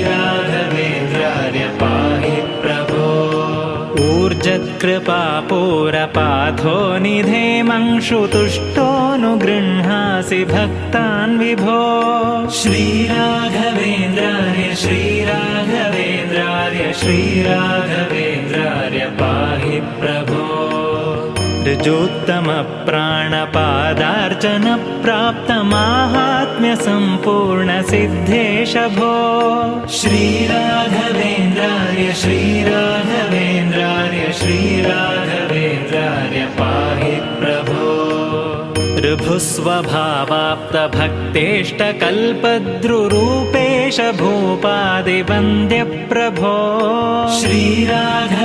श्रीराघवेन्द्राय पाहि प्रभो। ऊर्जत्कृपापूरपाथो निधेमंशुतुष्टोऽनुगृह्णासि भक्तान् विभो। श्रीराघवेन्द्राय श्रीराघवेन्द्राय श्रीराघवेन्द्राय पाहि प्रभो ऋजोत्तमप्राणपादार्चनप्राप्तमाहात्म्यसम्पूर्णसिद्धेश भो श्रीराघवेन्द्राय श्रीराघवेन्द्राय श्रीराघवेन्द्राय पाहि प्रभो। ऋभुस्वभावाप्तभक्तेष्टकल्पद्रुरूपेश भूपादिवन्द्यप्रभो श्रीराघवेन्द्राय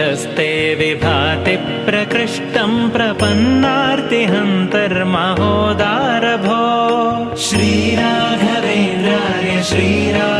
यशस्ते विभाति प्रकृष्टं प्रपन्नार्तिहन्तर्महोदारभो। श्रीराघवेन्द्राय श्रीराघवेन्द्राय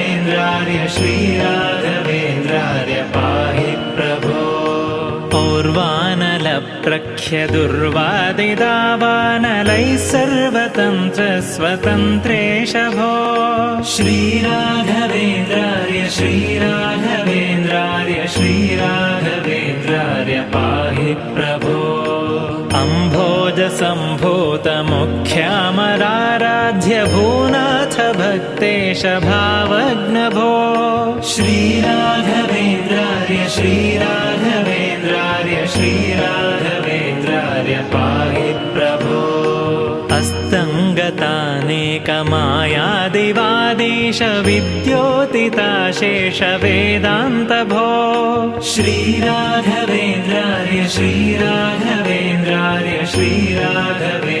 श्रीराघवेन्द्राय श्रीराघवेन्द्राय पाहि प्रभो पौर्वानलप्रख्यदुर्वादिदावानलैः सर्वतन्त्रस्वतन्त्रेश भो श्रीराघवेन्द्राय श्रीराघवेन्द्राय श्रीराघवेन्द्राय पाहि प्रभो अम्भोजसम्भूतमुख्यामराराध्य भूनाथ भक्तेश भावग्नभो श्रीराघवेन्द्राय श्रीराघवेन्द्राय श्रीराघवेन्द्राय पाहि प्रभो। अस्तङ्गतानेकमायादिवादीश विद्योतिताशेष वेदान्तभो श्रीराघवेन्द्राय श्रीराघवेन्द्राय श्रीराघवेन्द्राय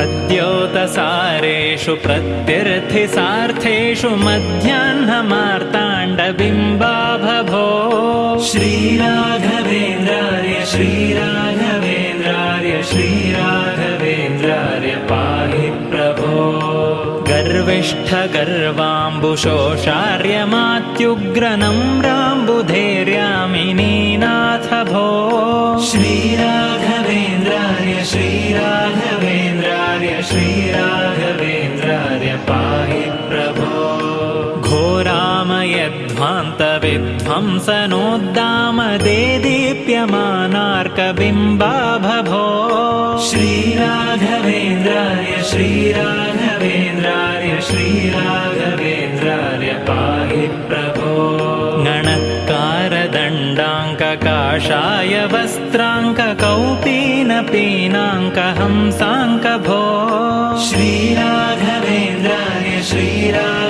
खद्योतसारेषु प्रत्यर्थिसार्थेषु मध्याह्नमार्ताण्डबिम्बाभभो श्रीराघवेन्द्रार्य श्रीराघवेन्द्रार्य श्रीराघवेन्द्रार्य पाहि प्रभो गर्विष्ठगर्वाम्बुशोषार्यमात्युग्रनम्राम्बुधैर्यामिनीनाथ भो श्रीराघवेन्द्रार्य श्रीराघवेन्द्रार्य श्रीराघवेन्द्रार्य पाहि प्रभो। घोरामयध्वान्तविध्वंसनोद्दामदेदीप्यमानार्कबिम्बाभभो श्रीराघवेन्द्रार्य श्रीराघवेन्द्रार्य श्रीराघवेन्द्रार्य पाहि प्रभो। गणत्कारदण्डाङ्ककाषाय वस्त्राङ्ककौपीनपीनाङ्कहंसाङ्कभो। श्रीराघवेन्द्रार्य श्रीराघवेन्द्रार्य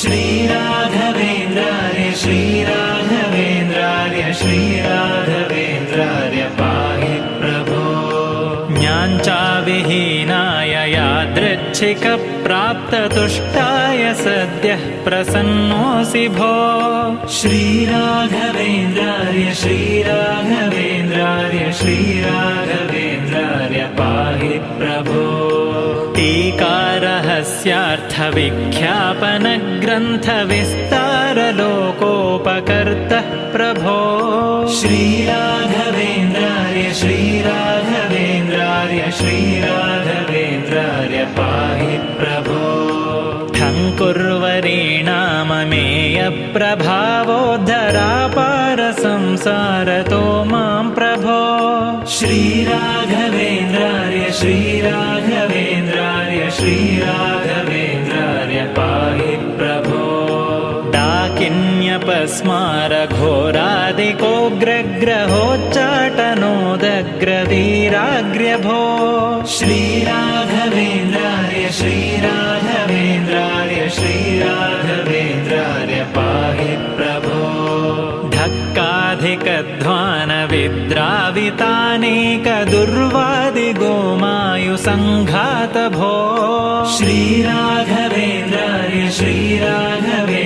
श्रीराघवेन्द्रार्य श्रीराघवेन्द्रार्य श्रीराघवेन्द्रार्य पाहि प्रभो। ज्ञाञ्चाविहीनाय यादृच्छिकप्राप्ततुष्टाय सद्यः प्रसन्नोऽसि भो। श्रीराघवेन्द्रार्य श्रीराघवेन्द्रार्य श्रीराघवेन्द्रार्य पाहि प्रभो टीकारहस्यार्थविख्यापनग्रन्थविस्तारलोकोपकर्तः प्रभो। श्रीराघवेन्द्रार्य श्रीराघवेन्द्रार्य श्रीराघवेन्द्रार्य पाहि प्रभो। ठङ्कुर्वरीणाममेयप्रभावोद्धरापारसंसारतो मां प्रभो। श्रीराघवेन्द्रार्य श्रीराघवेन्द्रार्य श्रीराघवेन्द्रार्य डाकिन्यपस्मारघोरादिकोग्रग्रहोच्चाटनोदग्रवीराग्र्यभो श्रीराघवेन्द्रार्य श्रीराघवेन्द्रार्य श्रीराघवेन्द्रार्य पाहि प्रभो। धक्काधिकध्वानविद्रावितानेकदुर्वादिगोमायुसङ्घातभो। श्रीराघवेन्द्रार्य श्रीराघवेन्द्रार्य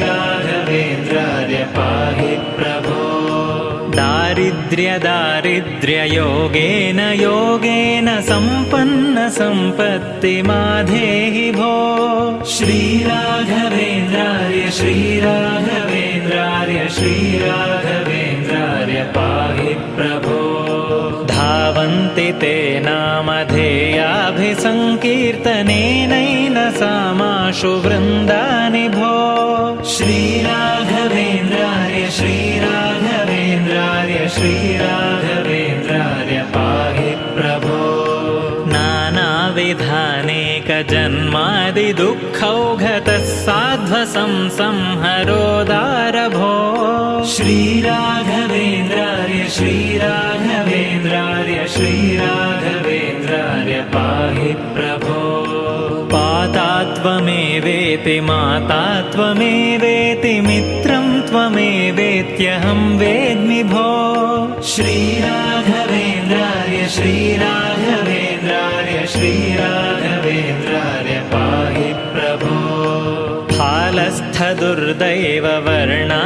श्रीराघवेन्द्रार्य पाहि प्रभो। दारिद्र्यदारिद्र्ययोगेन योगेन सम्पन्नसम्पत्तिमाधेहि भो। श्रीराघवेन्द्रार्य श्रीराघवेन्द्रार्य श्रीराघवेन्द्रार्य पाहि प्रभो। धावन्ति ते नामधेयाभिसङ्कीर्तनेनैन सामाशु वृन्दानि भो श्रीराघवेन्द्रार्य श्रीराघवेन्द्रार्य श्रीराघवेन्द्रार्य पाहि प्रभो। नानाविधानेकजन्मादिदुःखौघतः साध्वसं संहरोदारभो। श्रीराघवेन्द्रार्य श्रीराघवेन्द्रार्य श्रीराघवेन्द्रार्य पाहि पाता त्वमेवेति माता त्वमेवेति मित्रं त्वमेवेत्यहं वेद्मि भो। श्रीराघवेन्द्रार्य श्रीराघवेन्द्रार्य श्रीराघवेन्द्रार्य पाहि प्रभो। फालस्थदुर्दैव वर्णा